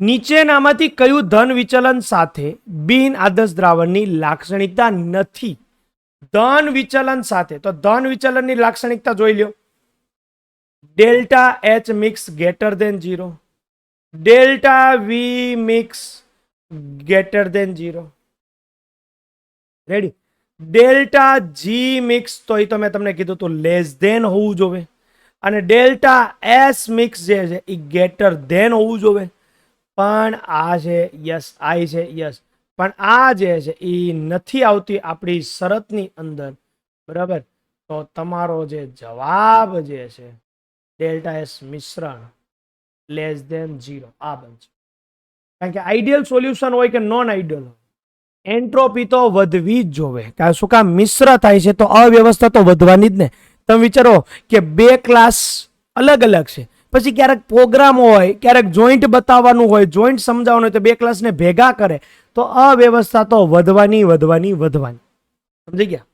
નીચેનામાંથી કયું ધન વિચલન સાથે બિન આદર્શ દ્રાવણની લાક્ષણિકતા નથી? ધન વિચલન સાથે. તો ધન વિચલનની લાક્ષણિકતા જોઈ લ્યો. Delta H mix greater than zero. Delta V mix greater than zero. Ready delta G mix તો એ તો મેં તમને કીધું તો લેસ ધેન હોવું જોવે અને ડેલ્ટા એસ મિક્સ જે છે એ ગેટર ધેન હોવું જોવે પણ આ છે યસ આઈ છે યસ, પણ આ જે છે એ નથી આવતી આપણી શરતની અંદર. બરાબર? તો તમારો જે જવાબ જે છે, ડેલ્ટા એસ મિશ્રણ લેસ દેન ઝીરો, આ બનશે. કારણ કે આઈડિયલ સોલ્યુશન હોય કે નોન આઈડિયલ એન્ટ્રોપી તો વધવી જ જોવે. કારણ શું કામ? મિશ્ર થાય છે તો અવ્યવસ્થા તો વધવાની જ ને. તમે વિચારો કે બે ક્લાસ અલગ અલગ છે. પછી ક્યારેક પ્રોગ્રામ હોય, ક્યારેક જોઈન્ટ બતાવવાનું હોય જોઈન્ટ સમજાવવાનું હોય તો બે ક્લાસને ભેગા કરે. તો અવ્યવસ્થા તો વધવાની વધવાની વધવાની. સમજી ગયા?